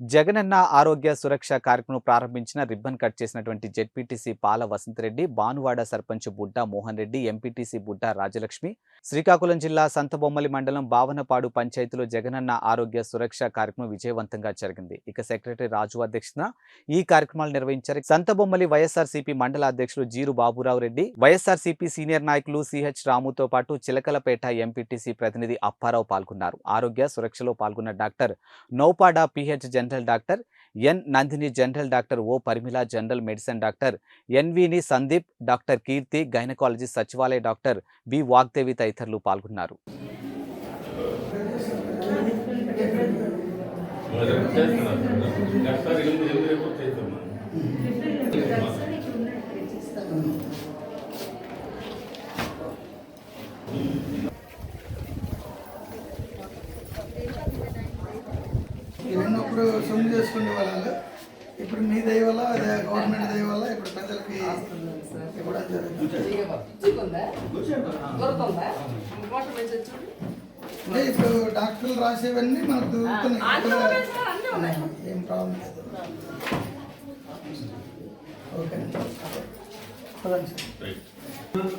జగనన్న ఆరోగ్య సురక్ష కార్యక్రమం ప్రారంభించిన రిబ్బన్ కట్ చేసినటువంటి జెడ్పీటీసీ పాల వసంతరెడ్డి బానువాడ సర్పంచ్ బుడ్డా మోహన్ రెడ్డి ఎంపీటీసీ బుడ్డా రాజలక్ష్మి శ్రీకాకుళం జిల్లా సంతబొమ్మలి మండలం బావనపాడు పంచాయతీలో జగనన్న ఆరోగ్య సురక్ష కార్యక్రమం విజయవంతంగా జరిగింది. ఇక సెక్రటరీ రాజు అధ్యక్షతన ఈ కార్యక్రమాలు నిర్వహించారు. సంతబొమ్మలి వైఎస్ఆర్సీపీ మండల అధ్యక్షులు జీరు బాబురావు రెడ్డి వైఎస్ఆర్సీపీ సీనియర్ నాయకులు సిహెచ్ రాముతో పాటు చిలకలపేట ఎంపీటీసీ ప్రతినిధి అప్పారావు పాల్గొన్నారు. ఆరోగ్య సురక్షలో పాల్గొన్న doctor Naupada PH general doctor. N. Nandini general doctor. O. Parimala general medicine doctor. ఎన్విని Sandeep doctor Keerthi gynaecology సచివాలయ డాక్టర్. బి వాగ్దేవి తదితరులు పాల్గొన్నారు. ఇప్పుడు సొమ్ము చేసుకునే వాళ్ళు ఇప్పుడు మీ దయ వల్ల అదే గవర్నమెంట్ దయ వల్ల ఇప్పుడు ప్రజలకి ఇవ్వడం జరుగుతుంది అంటే ఇప్పుడు డాక్టర్లు రాసేవన్నీ మనకు దొరుకుతున్నాయి. ఏం ప్రాబ్లం లేదు. ఓకే. పదండి సార్.